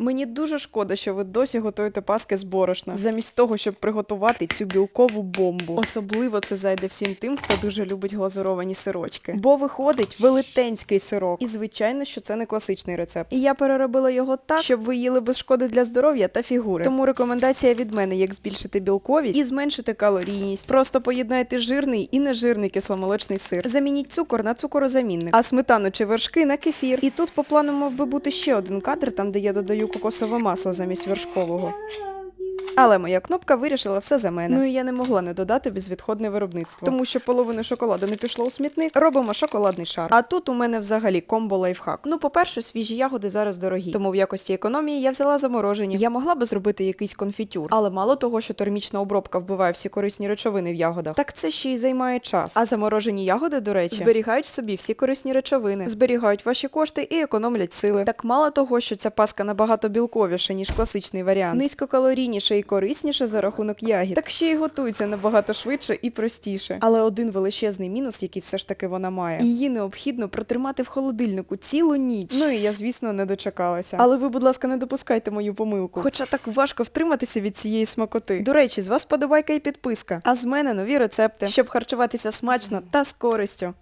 Мені дуже шкода, що ви досі готуєте паски з борошна, замість того, щоб приготувати цю білкову бомбу. Особливо це зайде всім тим, хто дуже любить глазуровані сирочки. Бо виходить велетенський сирок. І звичайно, що це не класичний рецепт. І я переробила його так, щоб ви їли без шкоди для здоров'я та фігури. Тому рекомендація від мене, як збільшити білковість і зменшити калорійність. Просто поєднайте жирний і нежирний кисломолочний сир. Замініть цукор на цукорозамінник, а сметану чи вершки на кефір. І тут по плану мав би бути ще один кадр, там де я додаю кокосове масло замість вершкового. Але моя кнопка вирішила все за мене. Ну і я не могла не додати безвідходне виробництво. Тому що половина шоколаду не пішло у смітник, робимо шоколадний шар. А тут у мене взагалі комбо лайфхак. Ну, по-перше, свіжі ягоди зараз дорогі. Тому в якості економії я взяла заморожені. Я могла би зробити якийсь конфітюр, але мало того, що термічна обробка вбиває всі корисні речовини в ягодах, так це ще й займає час. А заморожені ягоди, до речі, зберігають в собі всі корисні речовини, зберігають ваші кошти і економлять сили. Так мало того, що ця паска набагато білковіша, ніж класичний варіант, низькокалорійніше і корисніше за рахунок ягід, так ще й готується набагато швидше і простіше. Але один величезний мінус, який все ж таки вона має, її необхідно протримати в холодильнику цілу ніч. Ну і я, звісно, не дочекалася. Але ви, будь ласка, не допускайте мою помилку. Хоча так важко втриматися від цієї смакоти. До речі, з вас подобайка і підписка. А з мене нові рецепти, щоб харчуватися смачно та з користю.